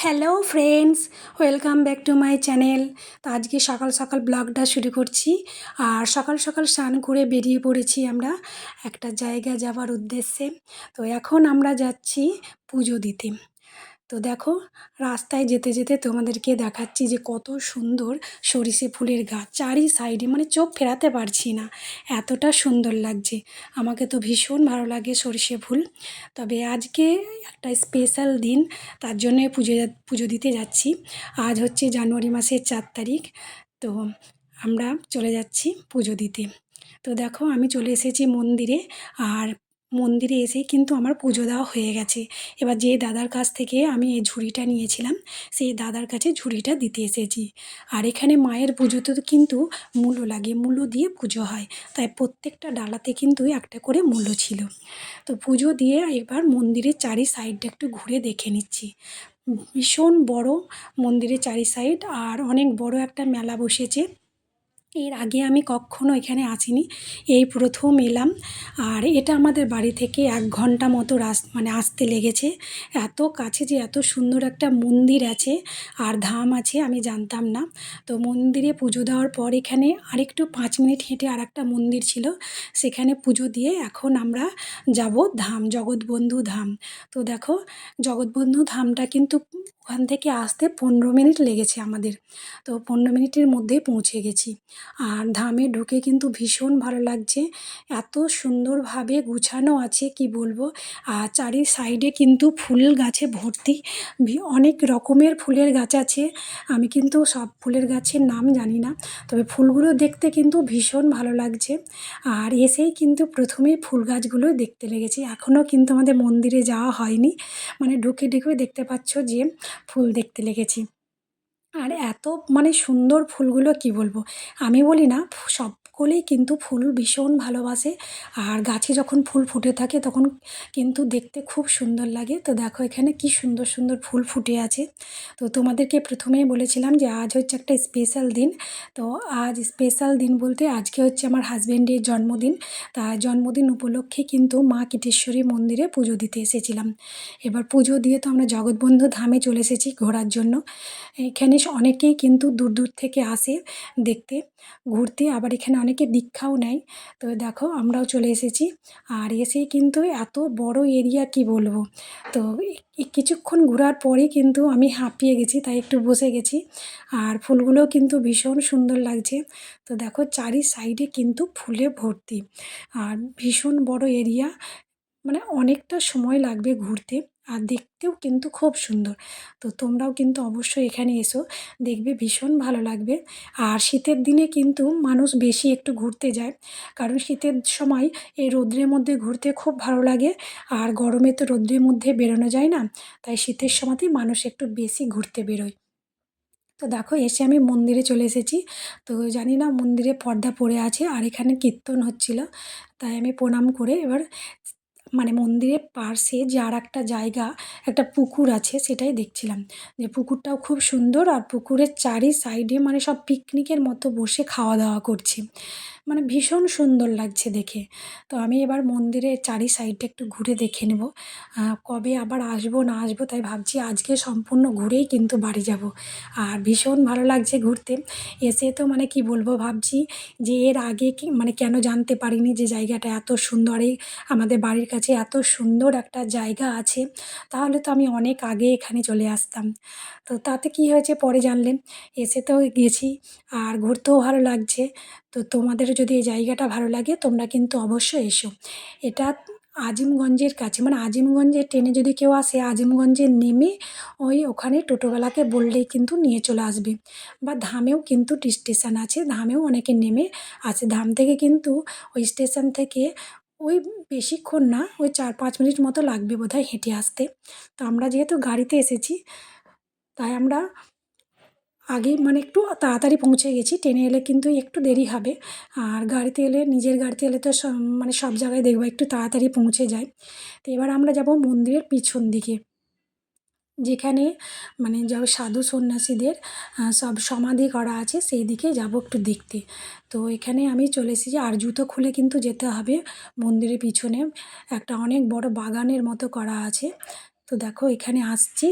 Hello friends welcome back to my channel তো আজকে সকাল সকাল ব্লগটা শুরু করছি। আর সকাল সকাল স্নান করে বেরিয়ে পড়েছি আমরা একটা জায়গা যাওয়ার উদ্দেশ্যে। তো এখন আমরা যাচ্ছি পুজো দিতে। তো দেখো, রাস্তায় যেতে যেতে তোমাদেরকে দেখাচ্ছি যে কত সুন্দর সরিষে ফুলের গাছ। চারি সাইডে মানে চোখ ফেরাতে পারছি না। এতটা সুন্দর লাগছে। আমাকে তো ভীষণ ভালো লাগে সরিষে ফুল। তবে আজকে একটা স্পেশাল দিন, তার জন্যে পুজো পুজো দিতে যাচ্ছি। আজ হচ্ছে জানুয়ারি মাসের চার তারিখ। তো আমরা চলে যাচ্ছি পুজো দিতে। তো দেখো, আমি চলে এসেছি মন্দিরে। আর মন্দিরে এসেই কিন্তু আমার পুজো দেওয়া হয়ে গেছে। এবার যে দাদার কাছ থেকে আমি এই ঝুড়িটা নিয়েছিলাম, সেই দাদার কাছে ঝুড়িটা দিতে এসেছি। আর এখানে মায়ের পুজোতে কিন্তু মূলো লাগে, মূলো দিয়ে পুজো হয়। তাই প্রত্যেকটা ডালাতে কিন্তু একটা করে মূলো ছিল। তো পুজো দিয়ে এবার মন্দিরের চারি সাইডটা একটু ঘুরে দেখে নিচ্ছি। ভীষণ বড় মন্দিরের চারি সাইড আর অনেক বড় একটা মেলা বসেছে। এর আগে আমি কখনো এখানে আসিনি। এই প্রথম এলাম। আর এটা আমাদের বাড়ি থেকে এক ঘণ্টা মতো রাস মানে আসতে লেগেছে। এত কাছে যে এত সুন্দর একটা মন্দির আছে। আর ধাম আছে, আমি জানতাম না। তো মন্দিরে পুজো দেওয়ার পর এখানে আরেকটু পাঁচ মিনিট হেঁটে আর একটা মন্দির ছিল। সেখানে পুজো দিয়ে এখন আমরা যাব ধাম, জগৎবন্ধু ধাম। তো দেখো, জগৎবন্ধু ধামটা কিন্তু ওখান থেকে আসতে পনেরো মিনিট লেগেছে আমাদের। তো পনেরো মিনিটের মধ্যে পৌঁছে গেছি। আর ধামে ঢুকে কিন্তু ভীষণ ভালো লাগছে। এত সুন্দরভাবে গুছানো আছে, কি বলব? আর চারি সাইডে কিন্তু ফুল গাছে ভর্তি। অনেক রকমের ফুলের গাছ আছে। আমি কিন্তু সব ফুলের গাছের নাম জানি না। তবে ফুলগুলো দেখতে কিন্তু ভীষণ ভালো লাগছে। আর এসেই কিন্তু প্রথমেই ফুল গাছগুলো দেখতে লেগেছি। এখনও কিন্তু আমাদের মন্দিরে যাওয়া হয়নি। মানে ঢুকে ঢুকে দেখতে পাচ্ছ যে ফুল দেখতে লেগেছি। আর এত মানে সুন্দর ফুলগুলো কি বলব? আমি বলি না ফু- সকলেই কিন্তু ফুল ভীষণ ভালোবাসে। আর গাছে যখন ফুল ফুটে থাকে তখন কিন্তু দেখতে খুব সুন্দর লাগে। তো দেখো এখানে কি সুন্দর সুন্দর ফুল ফুটে আছে। তো তোমাদেরকে প্রথমেই বলেছিলাম যে আজ হচ্ছে একটা স্পেশাল দিন। তো আজ স্পেশাল দিন বলতে আজকে হচ্ছে আমার হাজব্যান্ডের জন্মদিন। তা জন্মদিন উপলক্ষে কিন্তু মা কীটেশ্বরী মন্দিরে পুজো দিতে এসেছিলাম। এবার পুজো দিয়ে তো আমরা জগৎবন্ধু ধামে চলে এসেছি ঘোরার জন্য। এখানে অনেকেই কিন্তু দূর দূর থেকে আসে দেখতে। ঘুরতে আবার এখানে অনেকে দীক্ষাও নেয়। তো দেখো আমরাও চলে এসেছি। আর এসেই কিন্তু এত বড় এরিয়া কি বলব? তো কিছুক্ষণ ঘোরার পরেই কিন্তু আমি হাঁপিয়ে গেছি, তাই একটু বসে গেছি। আর ফুলগুলো কিন্তু ভীষণ সুন্দর লাগছে। তো দেখো চারি সাইডে কিন্তু ফুলে ভর্তি। আর ভীষণ বড় এরিয়া। মানে অনেকটা সময় লাগবে ঘুরতে। আর দেখতেও কিন্তু খুব সুন্দর। তো তোমরাও কিন্তু অবশ্যই এখানে এসো, দেখবে ভীষণ ভালো লাগবে। আর শীতের দিনে কিন্তু মানুষ বেশি একটু ঘুরতে যায়। কারণ শীতের সময় এই রৌদ্রের মধ্যে ঘুরতে খুব ভালো লাগে। আর গরমে তো রৌদ্রের মধ্যে বেরোনো যায় না। তাই শীতের সময়তেই মানুষ একটু বেশি ঘুরতে বেরোয়। তো দেখো, এসে আমি মন্দিরে চলে এসেছি। তো জানি না মন্দিরে পর্দা পড়ে আছে আর এখানে কীর্তন হচ্ছিল। তাই আমি প্রণাম করে এবার মানে মন্দিরের পাশে যে আর একটা জায়গা, একটা পুকুর আছে সেটাই দেখছিলাম। যে পুকুরটাও খুব সুন্দর আর পুকুরের চারি সাইডে মানে সব পিকনিকের মতো বসে খাওয়া দাওয়া করছে। মানে ভীষণ সুন্দর লাগছে দেখে। তো আমি এবার মন্দিরের চারি সাইডটা একটু ঘুরে দেখে নেব। কবে আবার আসব, না আসব তাই ভাবছি আজকে সম্পূর্ণ ঘুরেই কিন্তু বাড়ি যাব। আর ভীষণ ভালো লাগছে ঘুরতে। এসে তো মানে কি বলব ভাবছি যে এর আগে কি মানে কেন জানতে পারিনি যে জায়গাটা এত সুন্দর। এই আমাদের বাড়ির কাছে এত সুন্দর একটা জায়গা আছে। তাহলে তো আমি অনেক আগে এখানে চলে আসতাম। তো তাতে কি হয়েছে পরে জানলেন এসে তো গেছি। আর ঘুরতেও ভালো লাগছে। তো তোমাদের যদি এই জায়গাটা ভালো লাগে, তোমরা কিন্তু অবশ্যই এসো। এটা আজিমগঞ্জের কাছে মানে আজিমগঞ্জের ট্রেনে যদি কেউ আসে, আজিমগঞ্জে নেমে ওই ওখানে টোটোওয়ালাকে বললেই কিন্তু নিয়ে চলে আসবে। বা ধামেও কিন্তু স্টেশন আছে, ধামেও অনেকে নেমে আছে ধাম থেকে কিন্তু ওই স্টেশন থেকে ওই বেশিক্ষণ না, ওই চার পাঁচ মিনিট মতো লাগবে বোধহয় হেঁটে আসতে। তো আমরা যেহেতু গাড়িতে এসেছি, তাই আমরা আগে মানে একটু তাড়াতাড়ি পৌঁছে গেছি। ট্রেনে এলে কিন্তু একটু দেরি হবে। আর গাড়িতে এলে, নিজের গাড়িতে এলে তো মানে সব জায়গায় দেখব, একটু তাড়াতাড়ি পৌঁছে যায়। তো এবার আমরা যাব মন্দিরের পিছন দিকে। যেখানে মানে যা সাধু সন্ন্যাসীদের সব সমাধি করা আছে সেই দিকে যাব একটু দেখতে। তো এখানে আমি চলে এসেছি। আর জুতো খুলে কিন্তু যেতে হবে মন্দিরের পিছনে। একটা অনেক বড় বাগানের মতো করা আছে। তো দেখো এখানে আসছি।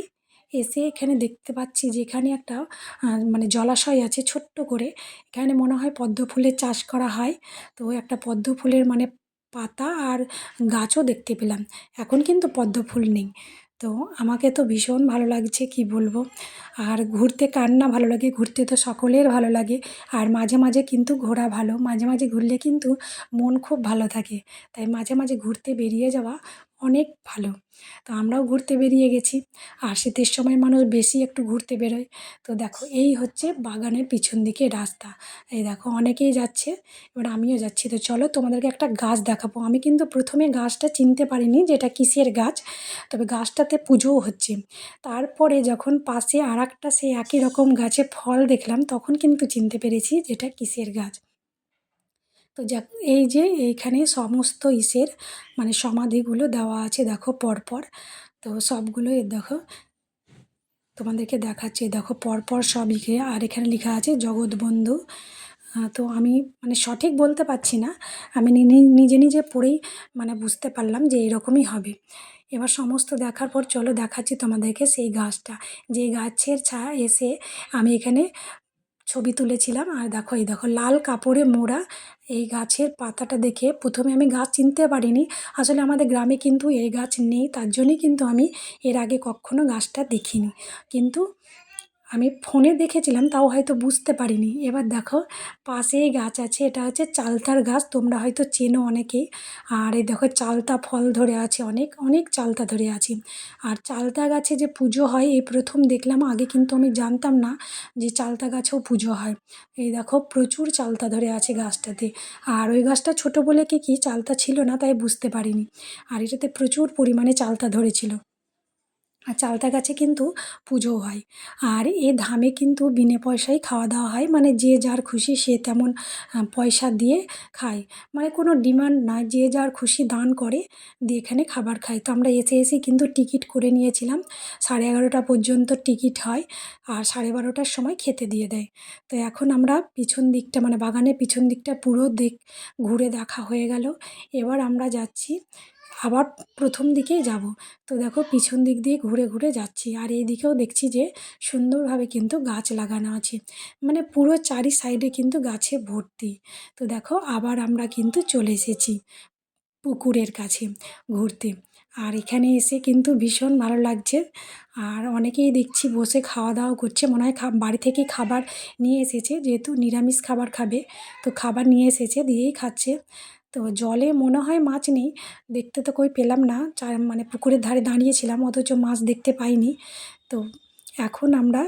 এসে এখানে দেখতে পাচ্ছি যে এখানে একটা মানে জলাশয় আছে ছোট্ট করে। এখানে মনে হয় পদ্ম ফুলের চাষ করা হয়। তো একটা পদ্ম ফুলের মানে পাতা আর গাছও দেখতে পেলাম। এখন কিন্তু পদ্ম ফুল নেই। তো আমাকে তো ভীষণ ভালো লাগছে, কি বলব? আর ঘুরতে কার না ভালো লাগে, ঘুরতে তো সকলের ভালো লাগে। আর মাঝে মাঝে কিন্তু ঘোরা ভালো। মাঝে মাঝে ঘুরলে কিন্তু মন খুব ভালো থাকে। তাই মাঝে মাঝে ঘুরতে বেরিয়ে যাওয়া অনেক ভালো। তো আমরাও ঘুরতে বেরিয়ে গেছি। আর শীতের সময় মানুষ বেশি একটু ঘুরতে বেরোয়। তো দেখো, এই হচ্ছে বাগানের পিছন দিকে রাস্তা। এই দেখো, অনেকেই যাচ্ছে, এবার আমিও যাচ্ছি। তো চলো তোমাদেরকে একটা গাছ দেখাবো। আমি কিন্তু প্রথমে গাছটা চিনতে পারিনি যে এটা কিসের গাছ, তবে গাছটাতে পুজোও হচ্ছে। তারপরে যখন পাশে আর একটা সেই একই রকম গাছে ফল দেখলাম, তখন কিন্তু চিনতে পেরেছি যেটা কিসের গাছ। তো যাক, এই যে এইখানে সমস্ত ইসের মানে সমাধিগুলো দেওয়া আছে, দেখো পরপর। তো সবগুলো এ দেখো, তোমাদেরকে দেখাচ্ছি। দেখো পরপর সব লিখে আর এখানে লেখা আছে জগৎবন্ধু তো আমি মানে সঠিক বলতে পারছি না। আমি নিজে নিজে পড়েই মানে বুঝতে পারলাম যে এরকমই হবে। এবার সমস্ত দেখার পর চলো দেখাচ্ছি তোমাদেরকে সেই গাছটা। যে গাছের ছা এসে আমি এখানে ছবি তুলেছিলাম। আর দেখো, এই দেখো, লাল কাপড়ে মোড়া এই গাছের পাতাটা দেখে প্রথমে আমি গাছ চিনতে পারিনি। আসলে আমাদের গ্রামে কিন্তু এই গাছ নেই, তার জন্যই কিন্তু আমি এর আগে কখনো গাছটা দেখিনি। কিন্তু আমি ফোনে দেখেছিলাম, তাও হয়তো বুঝতে পারিনি। এবার দেখো, পাশেই গাছ আছে, এটা হচ্ছে চালতার গাছ, তোমরা হয়তো চেনো অনেকেই। আর এই দেখো, চালতা ফল ধরে আছে অনেক অনেক চালতা ধরে আছে। আর চালতা গাছে যে পুজো হয়, এই প্রথম দেখলাম, আগে কিন্তু আমি জানতাম না যে চালতা গাছেও পুজো হয়। এই দেখো, প্রচুর চালতা ধরে আছে গাছটাতে। আর ওই গাছটা ছোটো বলে কি কি চালতা ছিল না, তাই বুঝতে পারিনি। আর এটাতে প্রচুর পরিমাণে চালতা ধরেছিল। আর চালতা গাছে কিন্তু পুজো হয়। আর এ ধামে কিন্তু বিনে পয়সায় খাওয়া দাওয়া হয়। মানে যে যার খুশি সে তেমন পয়সা দিয়ে খায়। মানে কোনো ডিমান্ড নয় যে যার খুশি দান করে দিয়ে এখানে খাবার খায়। তো আমরা এসে এসে কিন্তু টিকিট করে নিয়েছিলাম। সাড়ে এগারোটা পর্যন্ত টিকিট হয় আর সাড়ে বারোটার সময় খেতে দিয়ে দেয়। তো এখন আমরা পিছন দিকটা মানে বাগানের পিছন দিকটা পুরো দেখ, ঘুরে দেখা হয়ে গেল। এবার আমরা যাচ্ছি আবার প্রথম দিকেই যাব। তো দেখো পিছন দিক দিয়ে ঘুরে ঘুরে যাচ্ছি। আর এই দিকেও দেখছি যে সুন্দরভাবে কিন্তু গাছ লাগানো আছে। মানে পুরো চারি সাইডে কিন্তু গাছে ভর্তি। তো দেখো আবার আমরা কিন্তু চলে এসেছি পুকুরের কাছে ঘুরতে। আর এখানে এসে কিন্তু ভীষণ ভালো লাগছে। আর অনেকেই দেখছি বসে খাওয়া দাওয়া করছে। মনে হয় বাড়ি থেকে খাবার নিয়ে এসেছে। যেহেতু নিরামিষ খাবার খাবে, তো খাবার নিয়ে এসেছে, দিয়েই খাচ্ছে। তো জলে মনে হয় মাছ নেই, দেখতে তো কই পেলাম না। চার মানে পুকুরের ধারে দাঁড়িয়েছিলাম, অথচ মাছ দেখতে পাইনি। তো এখন আমরা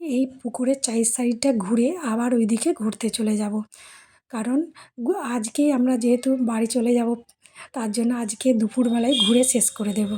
এই পুকুরের চাই সাইডটা ঘুরে আবার ওইদিকে ঘুরতে চলে যাব। কারণ আজকে আমরা যেহেতু বাড়ি চলে যাব, তার জন্য আজকে দুপুরবেলায় ঘুরে শেষ করে দেব।